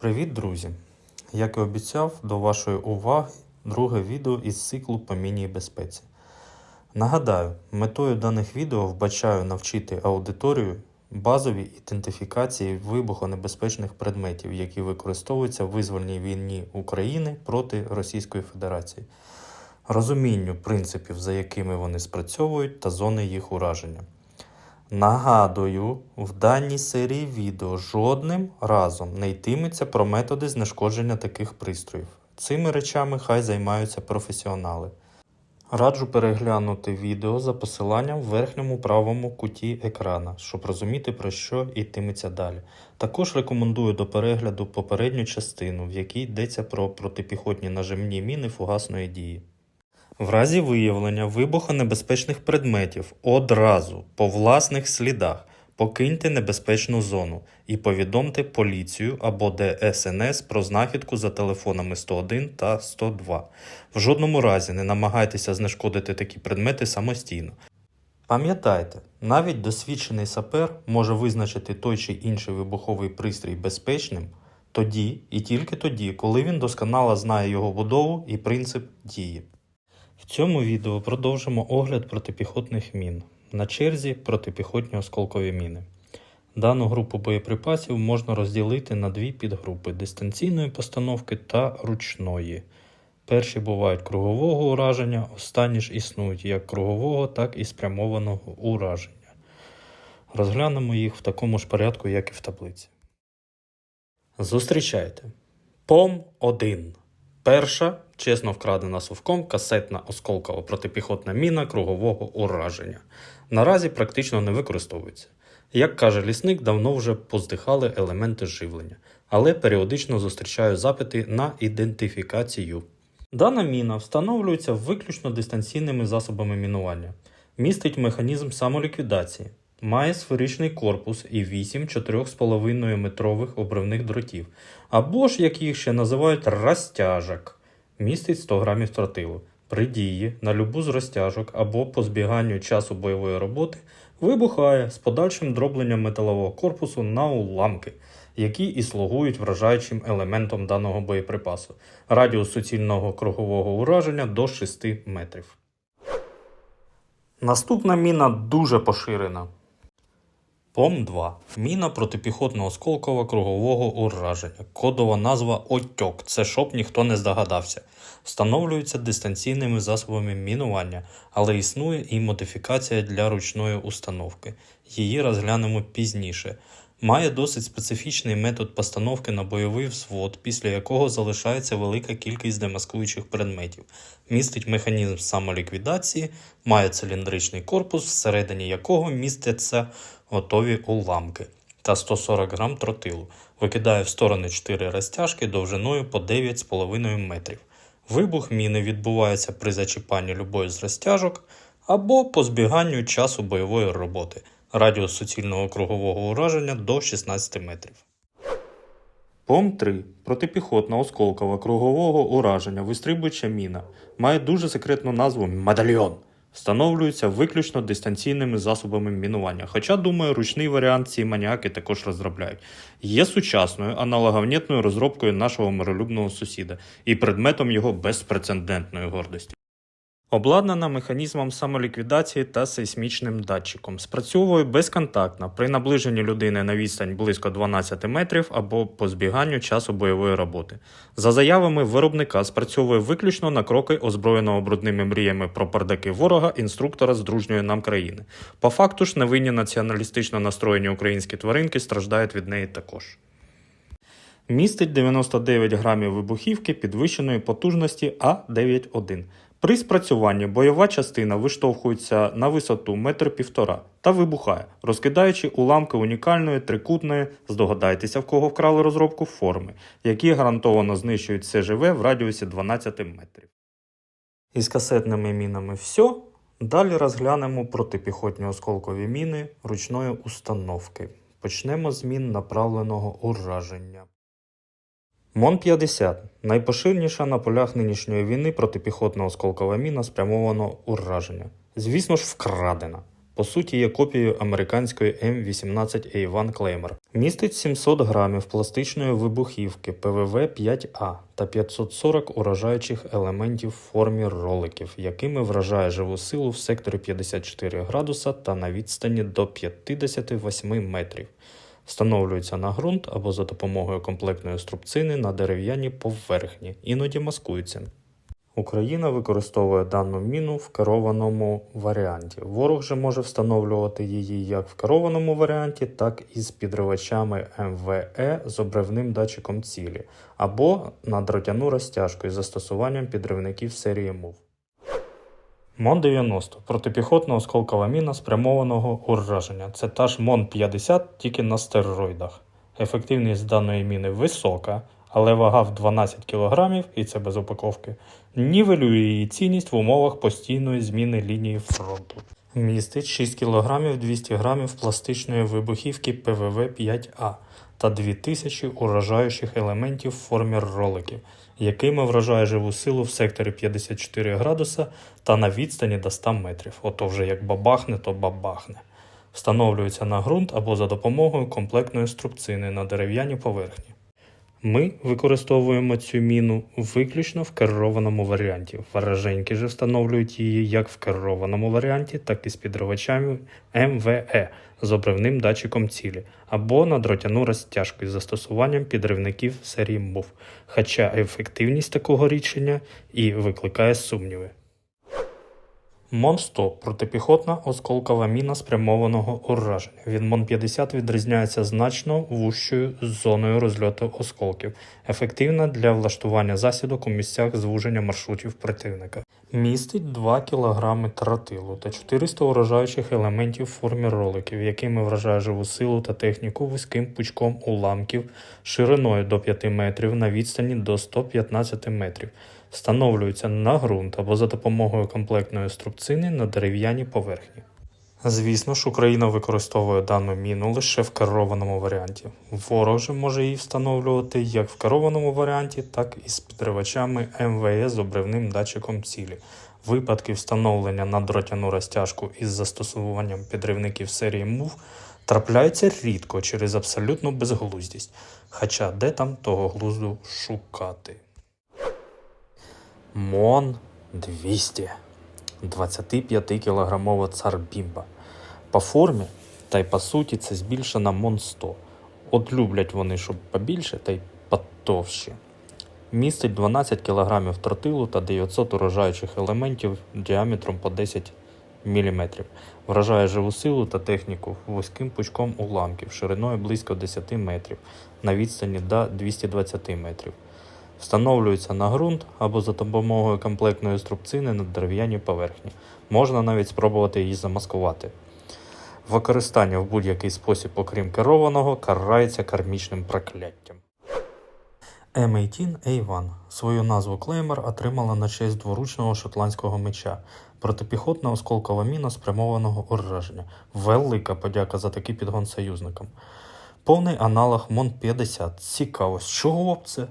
Привіт, друзі! Як і обіцяв, до вашої уваги друге відео із циклу по мінній безпеці. Нагадаю, метою даних відео вбачаю навчити аудиторію базовій ідентифікації вибухонебезпечних предметів, які використовуються в визвольній війні України проти Російської Федерації, розумінню принципів, за якими вони спрацьовують, та зони їх ураження. Нагадую, в даній серії відео жодним разом не йтиметься про методи знешкодження таких пристроїв. Цими речами хай займаються професіонали. Раджу переглянути відео за посиланням в верхньому правому куті екрана, щоб розуміти про що йтиметься далі. Також рекомендую до перегляду попередню частину, в якій йдеться про протипіхотні нажимні міни фугасної дії. В разі виявлення вибухонебезпечних предметів одразу по власних слідах покиньте небезпечну зону і повідомте поліцію або ДСНС про знахідку за телефонами 101 та 102. В жодному разі не намагайтеся знешкодити такі предмети самостійно. Пам'ятайте, навіть досвідчений сапер може визначити той чи інший вибуховий пристрій безпечним тоді і тільки тоді, коли він досконало знає його будову і принцип дії. Цьому відео продовжимо огляд протипіхотних мін. На черзі протипіхотні осколкові міни. Дану групу боєприпасів можна розділити на дві підгрупи дистанційної постановки та ручної. Перші бувають кругового ураження, останні ж існують як кругового, так і спрямованого ураження. Розглянемо їх в такому ж порядку, як і в таблиці. Зустрічайте. Пом 1. Перша, чесно вкрадена совком, касетна осколкова протипіхотна міна кругового ураження. Наразі практично не використовується. Як каже лісник, давно вже поздихали елементи живлення, але періодично зустрічаю запити на ідентифікацію. Дана міна встановлюється виключно дистанційними засобами мінування, містить механізм самоліквідації, має сферичний корпус і 8 4,5 метрових обривних дротів, або ж, як їх ще називають, розтяжок, містить 100 грамів тротилу. При дії на любу з розтяжок або по збіганню часу бойової роботи вибухає з подальшим дробленням металового корпусу на уламки, які і слугують вражаючим елементом даного боєприпасу. Радіус суцільного кругового ураження до 6 метрів. Наступна міна дуже поширена. ПОМ-2 міна протипіхотного осколкового кругового ураження. Кодова назва Отьок. Це щоб ніхто не здогадався. Встановлюється дистанційними засобами мінування, але існує і модифікація для ручної установки. Її розглянемо пізніше. Має досить специфічний метод постановки на бойовий взвод, після якого залишається велика кількість демаскуючих предметів. Містить механізм самоліквідації, має циліндричний корпус, всередині якого містяться готові уламки та 140 грам тротилу. Викидає в сторони 4 розтяжки довжиною по 9,5 метрів. Вибух міни відбувається при зачіпанні любої з розтяжок або по збіганню часу бойової роботи. Радіус суцільного кругового ураження до 16 метрів. ПОМ-3 протипіхотна осколкова кругового ураження вистрибуюча міна. Має дуже секретну назву Медальйон. Встановлюється виключно дистанційними засобами мінування. Хоча, думаю, ручний варіант ці маніаки також розробляють. Є сучасною аналоговнітною розробкою нашого миролюбного сусіда і предметом його безпрецедентної гордості. Обладнана механізмом самоліквідації та сейсмічним датчиком. Спрацьовує безконтактно при наближенні людини на відстань близько 12 метрів або по збіганню часу бойової роботи. За заявами виробника, спрацьовує виключно на кроки озброєного брудними мріями про бардаки ворога інструктора з дружньої нам країни. По факту ж невинні націоналістично настроєні українські тваринки страждають від неї також. Містить 99 грамів вибухівки підвищеної потужності А91. При спрацюванні бойова частина виштовхується на висоту метр півтора та вибухає, розкидаючи уламки унікальної трикутної, здогадайтеся, в кого вкрали розробку форми, які гарантовано знищують все живе в радіусі 12 метрів. Із касетними мінами все. Далі розглянемо протипіхотні осколкові міни ручної установки. Почнемо з мін направленого ураження. МОН-50 найпоширніша на полях нинішньої війни протипіхотна осколкова міна спрямованого ураження. Звісно ж, вкрадена. по суті є копією американської М18A1 Claymore. Містить 700 грамів пластичної вибухівки ПВВ-5А та 540 уражаючих елементів в формі роликів, якими вражає живу силу в секторі 54 градуса та на відстані до 58 метрів. Встановлюється на ґрунт або за допомогою комплектної струбцини на дерев'яній поверхні, іноді маскується. Україна використовує дану міну в керованому варіанті. Ворог же може встановлювати її як в керованому варіанті, так і з підривачами МВЕ з обривним датчиком цілі, або на дротяну розтяжку із застосуванням підривників серії МУВ. МОН-90 протипіхотна осколкова міна спрямованого ураження. Це та ж МОН-50, тільки на стероїдах. Ефективність даної міни висока, але вага в 12 кг, і це без упаковки, нівелює її цінність в умовах постійної зміни лінії фронту. Містить 6 кг 200 г пластичної вибухівки ПВВ-5А та 2000 уражаючих елементів в формі роликів, якими вражає живу силу в секторі 54 градуса та на відстані до 100 метрів. Ото вже як бабахне, то бабахне. Встановлюється на ґрунт або за допомогою комплектної струбцини на дерев'яній поверхні. Ми використовуємо цю міну виключно в керованому варіанті. Вороженьки же встановлюють її як в керованому варіанті, так і з підривачами МВЕ з обривним датчиком цілі або на дротяну розтяжку із застосуванням підривників серії МУВ. Хоча ефективність такого рішення і викликає сумніви. МОН-100 – протипіхотна осколкова міна спрямованого ураження. Від МОН-50 відрізняється значно вужчою зоною розльоту осколків, ефективна для влаштування засідок у місцях звуження маршрутів противника. Містить 2 кг тротилу та 400 уражаючих елементів в формі роликів, якими вражає живу силу та техніку вузьким пучком уламків шириною до 5 метрів на відстані до 115 метрів встановлюються на ґрунт або за допомогою комплектної струбцини на дерев'яній поверхні. Звісно ж, Україна використовує дану міну лише в керованому варіанті. Ворог же може її встановлювати як в керованому варіанті, так і з підривачами МВС з обривним датчиком цілі. Випадки встановлення на дротяну розтяжку із застосуванням підривників серії МУВ трапляються рідко через абсолютну безглуздість. Хоча де там того глузду шукати. МОН 200 25-кілограмова цар-бімба. По формі та й по суті це збільшена МОН 100. От люблять вони, щоб побільше та й потовще. Містить 12 кг тротилу та 900 уражаючих елементів діаметром по 10 мм. Вражає живу силу та техніку вузьким пучком уламків шириною близько 10 метрів на відстані до 220 метрів. Встановлюється на ґрунт або за допомогою комплектної струбцини на дерев'яній поверхні. Можна навіть спробувати її замаскувати. Використання в будь-який спосіб, окрім керованого, карається кармічним прокляттям. M18A1 свою назву Клеймер отримала на честь дворучного шотландського меча, протипіхотна осколкова міна спрямованого ураження. Велика подяка за такий підгон союзникам. Повний аналог МОН 50. Цікаво, з чого б це?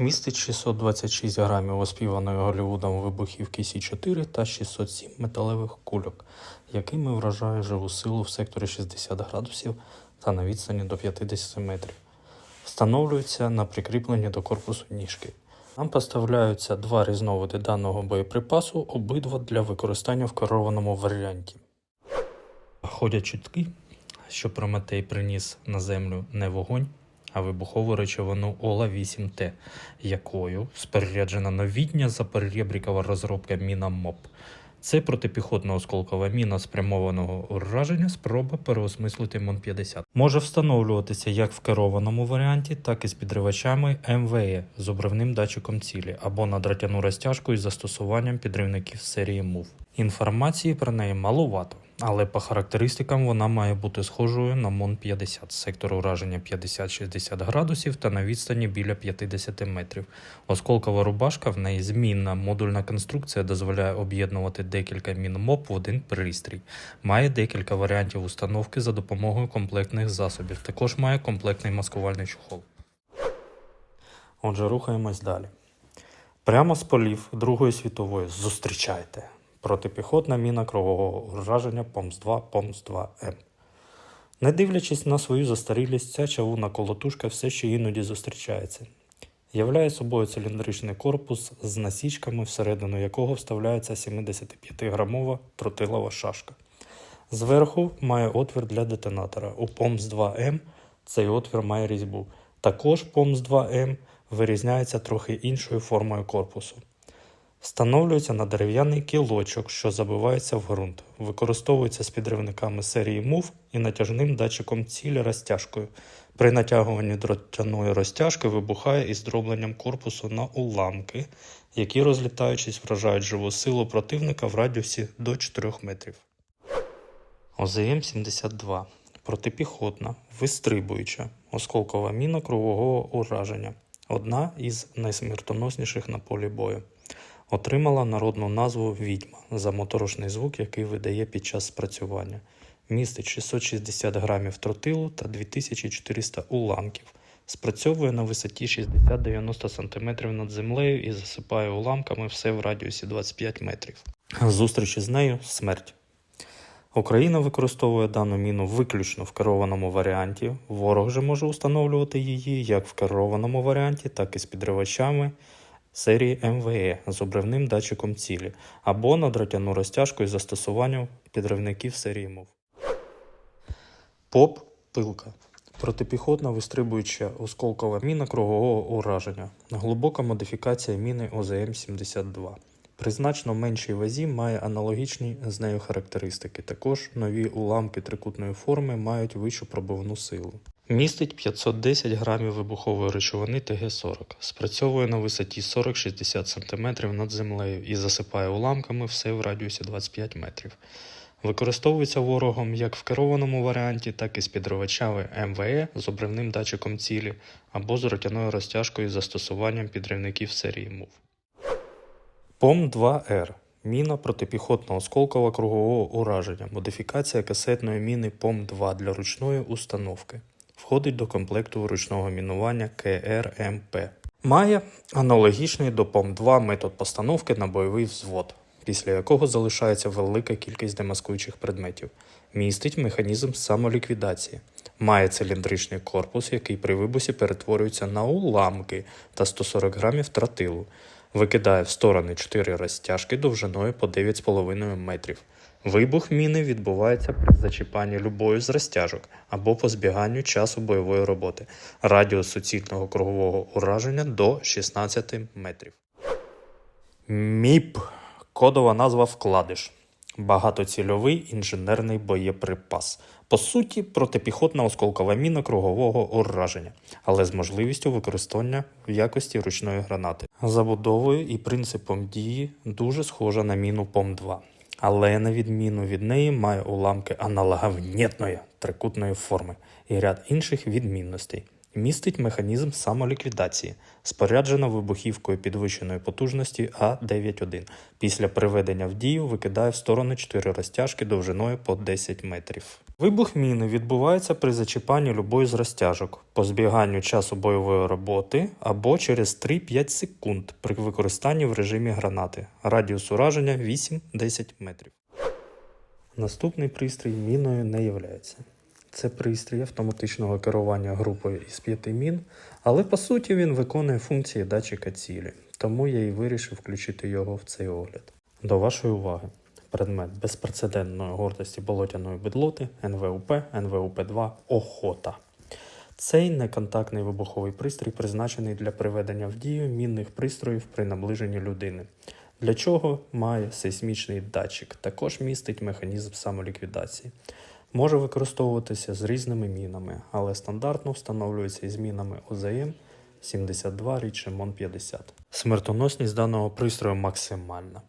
Містить 626 грамів оспіваної Голлівудом вибухівки Сі-4 та 607 металевих кульок, якими вражає живу силу в секторі 60 градусів та на відстані до 50 метрів. Встановлюється на прикріпленні до корпусу ніжки. Нам поставляються два різновиди даного боєприпасу, обидва для використання в керованому варіанті. Ходять чутки, що Прометей приніс на землю не вогонь, а вибухову речовину Ола-8Т, якою споряджена новітня заперебрікова розробка міна МОП. Це протипіхотна осколкова міна спрямованого ураження, спроба переосмислити МОН-50. Може встановлюватися як в керованому варіанті, так і з підривачами МВЕ з обривним датчиком цілі або на дротяну розтяжку із застосуванням підривників серії МУВ. Інформації про неї малувато, але по характеристикам вона має бути схожою на МОН-50 сектор ураження 50-60 градусів та на відстані біля 50 метрів. Осколкова рубашка в неї змінна. Модульна конструкція дозволяє об'єднувати декілька мін МОП в один пристрій. Має декілька варіантів установки за допомогою комплектних засобів. Також має комплектний маскувальний чохол. Отже, рухаємось далі. Прямо з полів Другої світової зустрічайте Протипіхотна міна кругового ураження ПОМС-2 ПОМС-2М. Не дивлячись на свою застарілість, ця чавунна колотушка все ще іноді зустрічається. Являє собою циліндричний корпус з насічками, всередину якого вставляється 75-грамова тротилова шашка. Зверху має отвір для детонатора. У ПОМС-2М цей отвір має різьбу. Також ПОМС-2М вирізняється трохи іншою формою корпусу. Встановлюється на дерев'яний кілочок, що забивається в ґрунт. Використовується з підривниками серії MOV і натяжним датчиком цілі розтяжкою. При натягуванні дротяної розтяжки вибухає із дробленням корпусу на уламки, які, розлітаючись, вражають живу силу противника в радіусі до 4 метрів. ОЗМ-72 протипіхотна, вистрибуюча, осколкова міна кругового ураження, одна із найсмертоносніших на полі бою. Отримала народну назву відьма за моторошний звук, який видає під час спрацювання. Містить 660 грамів тротилу та 2400 уламків. Спрацьовує на висоті 60-90 см над землею і засипає уламками все в радіусі 25 метрів. Зустрічі з нею смерть. Україна використовує дану міну виключно в керованому варіанті. Ворог же може установлювати її як в керованому варіанті, так і з підривачами серії МВЕ з обривним датчиком цілі або на дротяну розтяжку із застосуванням підривників серії МОВ. ПОП пилка. Протипіхотна вистрибуюча осколкова міна кругового ураження. Глибока модифікація міни ОЗМ-72. При значно меншій вазі має аналогічні з нею характеристики. Також нові уламки трикутної форми мають вищу пробивну силу. Містить 510 грамів вибухової речовини ТГ-40. Спрацьовує на висоті 40-60 см над землею і засипає уламками все в радіусі 25 метрів. Використовується ворогом як в керованому варіанті, так і з підривачами МВЕ з обривним датчиком цілі або з ротяною розтяжкою з застосуванням підривників серії МУВ. ПОМ-2Р Міна протипіхотна осколкова кругового ураження. Модифікація касетної міни ПОМ-2 для ручної установки. Входить до комплекту ручного мінування КРМП. Має аналогічний до ПОМ-2 метод постановки на бойовий взвод, після якого залишається велика кількість демаскуючих предметів. Містить механізм самоліквідації. Має циліндричний корпус, який при вибусі перетворюється на уламки та 140 грамів тротилу. Викидає в сторони 4 розтяжки довжиною по 9,5 метрів. Вибух міни відбувається при зачіпанні любої з розтяжок або по збіганню часу бойової роботи. Радіус суцільного кругового ураження до 16 метрів. МІП кодова назва вкладиш. Багатоцільовий інженерний боєприпас. По суті, протипіхотна осколкова міна кругового ураження, але з можливістю використання в якості ручної гранати. Забудовою і принципом дії дуже схожа на міну ПОМ-2, але на відміну від неї має уламки аналоговнітної трикутної форми і ряд інших відмінностей. Містить механізм самоліквідації, споряджена вибухівкою підвищеної потужності А91. Після приведення в дію викидає в сторони 4 розтяжки довжиною по 10 метрів. Вибух міни відбувається при зачіпанні любої з розтяжок, по збіганню часу бойової роботи або через 3-5 секунд при використанні в режимі гранати. Радіус ураження 8-10 метрів. Наступний пристрій міною не являється. Це пристрій автоматичного керування групою із п'яти мін, але по суті він виконує функції датчика цілі, тому я і вирішив включити його в цей огляд. До вашої уваги. Предмет безпрецедентної гордості болотяної бедлоти НВУП, НВУП-2 Охота. Цей неконтактний вибуховий пристрій призначений для приведення в дію мінних пристроїв при наближенні людини. Для чого має сейсмічний датчик, також містить механізм самоліквідації. Може використовуватися з різними мінами, але стандартно встановлюється із мінами ОЗМ 72 рідше МОН 50. Смертоносність даного пристрою максимальна.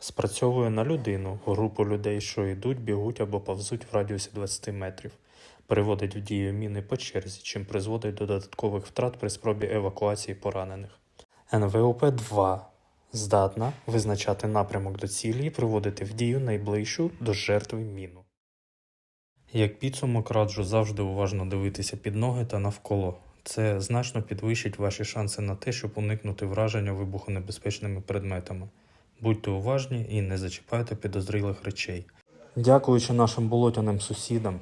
Спрацьовує на людину, групу людей, що йдуть, бігуть або повзуть в радіусі 20 метрів. Приводить в дію міни по черзі, чим призводить до додаткових втрат при спробі евакуації поранених. НВОП-2 здатна визначати напрямок до цілі і приводити в дію найближчу до жертви міну. Як підсумок раджу завжди уважно дивитися під ноги та навколо. Це значно підвищить ваші шанси на те, щоб уникнути враження вибухонебезпечними предметами. Будьте уважні і не зачіпайте підозрілих речей. Дякуючи нашим болотяним сусідам,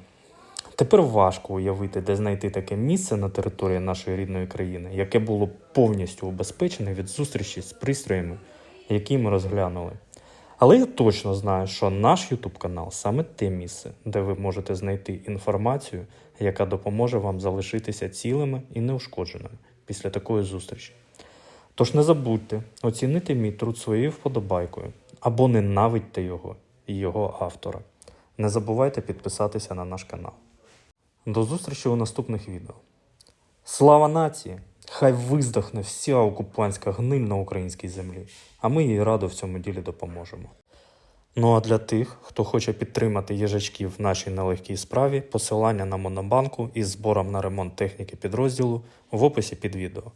тепер важко уявити, де знайти таке місце на території нашої рідної країни, яке було повністю убезпечене від зустрічі з пристроями, які ми розглянули. Але я точно знаю, що наш YouTube канал саме те місце, де ви можете знайти інформацію, яка допоможе вам залишитися цілими і неушкодженими після такої зустрічі. Тож не забудьте оцінити мій труд своєю вподобайкою або ненавидьте його і його автора. Не забувайте підписатися на наш канал. До зустрічі у наступних відео. Слава нації! Хай виздохне вся окупантська гниль на українській землі, а ми їй радо в цьому ділі допоможемо. Ну а для тих, хто хоче підтримати їжачків в нашій нелегкій справі, посилання на монобанку із збором на ремонт техніки підрозділу в описі під відео.